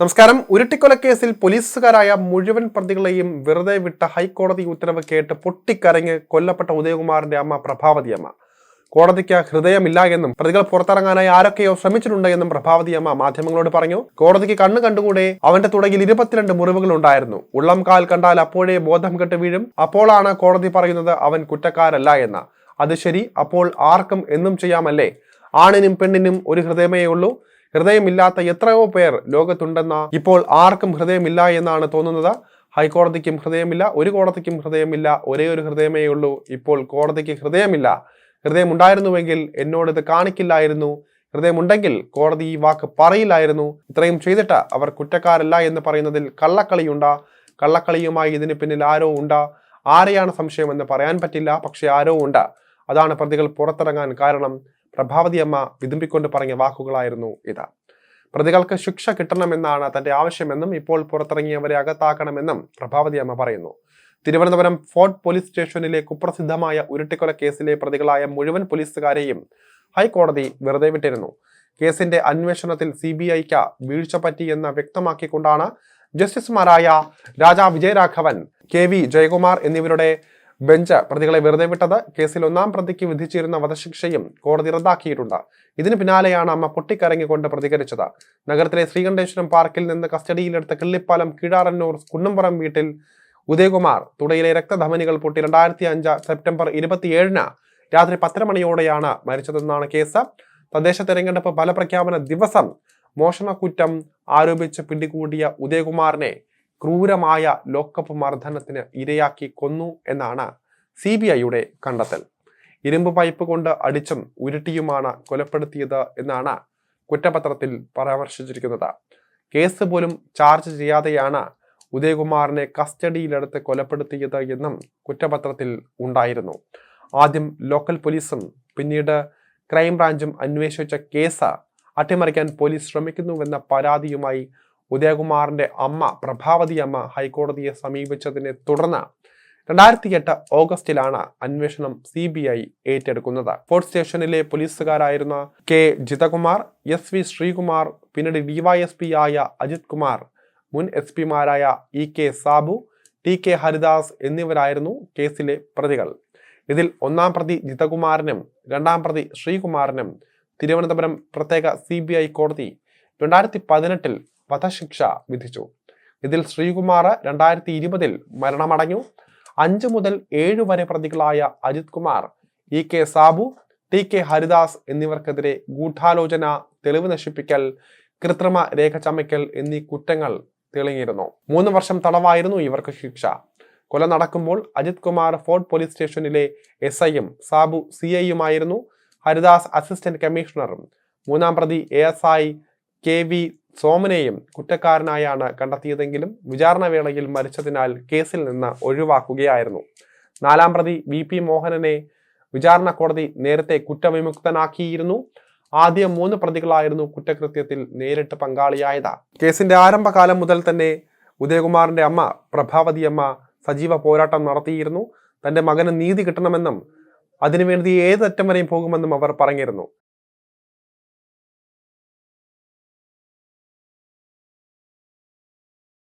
നമസ്കാരം. ഉരുട്ടിക്കൊലക്കേസിൽ പോലീസുകാരായ മുഴുവൻ പ്രതികളെയും വെറുതെ വിട്ട ഹൈക്കോടതി ഉത്തരവ് കേട്ട് പൊട്ടിക്കരങ്ങ് കൊല്ലപ്പെട്ട ഉദയകുമാറിന്റെ അമ്മ പ്രഭാവതി അമ്മ. കോടതിക്ക് ഹൃദയമില്ല എന്നും പ്രതികൾ പുറത്തിറങ്ങാനായി ആരൊക്കെയോ ശ്രമിച്ചിട്ടുണ്ട് എന്നും പ്രഭാവതി അമ്മ മാധ്യമങ്ങളോട് പറഞ്ഞു. കോടതിക്ക് കണ്ണു കണ്ടുകൂടെ അവന്റെ തുടങ്ങിൽ ഇരുപത്തിരണ്ട് മുറിവുകൾ ഉണ്ടായിരുന്നു. ഉള്ളം കാൽ കണ്ടാൽ അപ്പോഴേ ബോധം കെട്ട് വീഴും. അപ്പോഴാണ് കോടതി പറയുന്നത് അവൻ കുറ്റക്കാരല്ല എന്ന്. അത് ശരി അപ്പോൾ ആർക്കും എന്നും ചെയ്യാമല്ലേ? ആണിനും പെണ്ണിനും ഒരു ഹൃദയമേ ഉള്ളൂ ഹൃദയമില്ലാത്ത എത്രയോ പേർ ലോകത്തുണ്ടെന്ന ഇപ്പോൾ ആർക്കും ഹൃദയമില്ല എന്നാണ് തോന്നുന്നത്. ഹൈക്കോടതിക്കും ഹൃദയമില്ല ഒരു കോടതിക്കും ഹൃദയമില്ല ഒരേ ഒരു ഹൃദയമേ ഉള്ളൂ. ഇപ്പോൾ കോടതിക്ക് ഹൃദയമില്ല. ഹൃദയമുണ്ടായിരുന്നുവെങ്കിൽ എന്നോട് ഇത് കാണിക്കില്ലായിരുന്നു. ഹൃദയമുണ്ടെങ്കിൽ കോടതി ഈ വാക്ക് പറയില്ലായിരുന്നു. ഇത്രയും ചെയ്തിട്ട് അവർ കുറ്റക്കാരല്ല എന്ന് പറയുന്നതിൽ കള്ളക്കളിയുണ്ട? കള്ളക്കളിയുമായി ഇതിന് പിന്നിൽ ആരോ ഉണ്ട? ആരെയാണ് സംശയമെന്ന് പറയാൻ പറ്റില്ല പക്ഷെ ആരോ ഉണ്ട്. അതാണ് പ്രതികൾ പുറത്തിറങ്ങാൻ കാരണം. പ്രഭാവതി അമ്മ വിതുമ്പിക്കൊണ്ട് പറഞ്ഞ വാക്കുകളായിരുന്നു ഇത്. പ്രതികൾക്ക് ശിക്ഷ കിട്ടണമെന്നാണ് തന്റെ ആവശ്യമെന്നും ഇപ്പോൾ പുറത്തിറങ്ങിയവരെ അകത്താക്കണമെന്നും പ്രഭാവതി അമ്മ പറയുന്നു. തിരുവനന്തപുരം ഫോർട്ട് പോലീസ് സ്റ്റേഷനിലെ കുപ്രസിദ്ധമായ ഉരുട്ടിക്കൊല കേസിലെ പ്രതികളായ മുഴുവൻ പോലീസുകാരെയും ഹൈക്കോടതി വെറുതെ വിട്ടിരുന്നു. കേസിന്റെ അന്വേഷണത്തിൽ സി ബി ഐക്ക് വീഴ്ച പറ്റിയെന്ന് വ്യക്തമാക്കിക്കൊണ്ടാണ് ജസ്റ്റിസുമാരായ രാജാ വിജയരാഘവൻ കെ വി ജയകുമാർ എന്നിവരുടെ ബെഞ്ച് പ്രതികളെ വെറുതെ വിട്ടത്. കേസിൽ ഒന്നാം പ്രതിക്ക് വിധിച്ചിരുന്ന വധശിക്ഷയും കോടതി റദ്ദാക്കിയിട്ടുണ്ട്. ഇതിന് പിന്നാലെയാണ് അമ്മ പൊട്ടിക്കരങ്ങിക്കൊണ്ട് പ്രതികരിച്ചത്. നഗരത്തിലെ ശ്രീകണ്ഠേശ്വരം പാർക്കിൽ നിന്ന് കസ്റ്റഡിയിലെടുത്ത കിള്ളിപ്പാലം കീഴാറന്നൂർ കുന്നംപുറം വീട്ടിൽ ഉദയകുമാർ തുടയിലെ രക്തധമനികൾ പൊട്ടി രണ്ടായിരത്തി അഞ്ച് സെപ്റ്റംബർ ഇരുപത്തിയേഴിന് രാത്രി പത്തര മണിയോടെയാണ് മരിച്ചതെന്നാണ് കേസ്. തദ്ദേശ തെരഞ്ഞെടുപ്പ് ഫലപ്രഖ്യാപന ദിവസം മോഷണക്കുറ്റം ആരോപിച്ച് പിടികൂടിയ ഉദയകുമാറിനെ ക്രൂരമായ ലോക്കപ്പ് മർദ്ദനത്തിന് ഇരയാക്കി കൊന്നു എന്നാണ് സി ബി ഐയുടെ കണ്ടെത്തൽ. ഇരുമ്പ് പൈപ്പ് കൊണ്ട് അടിച്ചും ഉരുട്ടിയുമാണ് കൊലപ്പെടുത്തിയത് എന്നാണ് കുറ്റപത്രത്തിൽ പരാമർശിച്ചിരിക്കുന്നത്. കേസ് പോലും ചാർജ് ചെയ്യാതെയാണ് ഉദയകുമാറിനെ കസ്റ്റഡിയിലെടുത്ത് കൊലപ്പെടുത്തിയത് എന്നും കുറ്റപത്രത്തിൽ ഉണ്ടായിരുന്നു. ആദ്യം ലോക്കൽ പോലീസും പിന്നീട് ക്രൈംബ്രാഞ്ചും അന്വേഷിച്ച കേസ് അട്ടിമറിക്കാൻ പോലീസ് ശ്രമിക്കുന്നുവെന്ന പരാതിയുമായി ഉദയകുമാറിന്റെ അമ്മ പ്രഭാവതി അമ്മ ഹൈക്കോടതിയെ സമീപിച്ചതിനെ തുടർന്ന് രണ്ടായിരത്തി എട്ട് ഓഗസ്റ്റിലാണ് അന്വേഷണം സി ബി ഐ ഏറ്റെടുക്കുന്നത്. ഫോർട്ട് സ്റ്റേഷനിലെ പോലീസുകാരായിരുന്ന K Jithakumar S V Sreekumar പിന്നീട് ഡിവൈഎസ്പി ആയ അജിത് കുമാർ മുൻ എസ് പിമാരായ E K Sabu T K Haridas എന്നിവരായിരുന്നു കേസിലെ പ്രതികൾ. ഇതിൽ ഒന്നാം പ്രതി ജിതകുമാറിനും രണ്ടാം പ്രതി ശ്രീകുമാറിനും തിരുവനന്തപുരം പ്രത്യേക സി കോടതി രണ്ടായിരത്തി പതിനെട്ടിൽ വധശിക്ഷ വിധിച്ചു. ഇതിൽ ശ്രീകുമാർ രണ്ടായിരത്തി ഇരുപതിൽ മരണമടഞ്ഞു. അഞ്ച് മുതൽ ഏഴ് വരെ പ്രതികളായ Ajith Kumar E K Sabu T K Haridas എന്നിവർക്കെതിരെ ഗൂഢാലോചന തെളിവ് നശിപ്പിക്കൽ കൃത്രിമ രേഖ ചമയ്ക്കൽ എന്നീ കുറ്റങ്ങൾ തെളിഞ്ഞിരുന്നു. മൂന്ന് വർഷം തടവായിരുന്നു ഇവർക്ക് ശിക്ഷ. കൊല നടക്കുമ്പോൾ അജിത് കുമാർ ഫോർട്ട് പോലീസ് സ്റ്റേഷനിലെ എസ് ഐയും സാബു സി ഐയുമായിരുന്നു. ഹരിദാസ് അസിസ്റ്റന്റ് കമ്മീഷണറും. മൂന്നാം പ്രതി A S I K V സോമനെയും കുറ്റക്കാരനായാണ് കണ്ടെത്തിയതെങ്കിലും വിചാരണ വേളയിൽ മരിച്ചതിനാൽ കേസിൽ നിന്ന് ഒഴിവാക്കുകയായിരുന്നു. നാലാം പ്രതി വി പി മോഹനനെ വിചാരണ കോടതി നേരത്തെ കുറ്റവിമുക്തനാക്കിയിരുന്നു. ആദ്യ മൂന്ന് പ്രതികളായിരുന്നു കുറ്റകൃത്യത്തിൽ നേരിട്ട് പങ്കാളിയായത്. കേസിന്റെ ആരംഭകാലം മുതൽ തന്നെ ഉദയകുമാറിന്റെ അമ്മ പ്രഭാവതി അമ്മ സജീവ പോരാട്ടം നടത്തിയിരുന്നു. തന്റെ മകന് നീതി കിട്ടണമെന്നും അതിനുവേണ്ടി ഏതറ്റം വരെയും പോകുമെന്നും അവർ പറഞ്ഞിരുന്നു.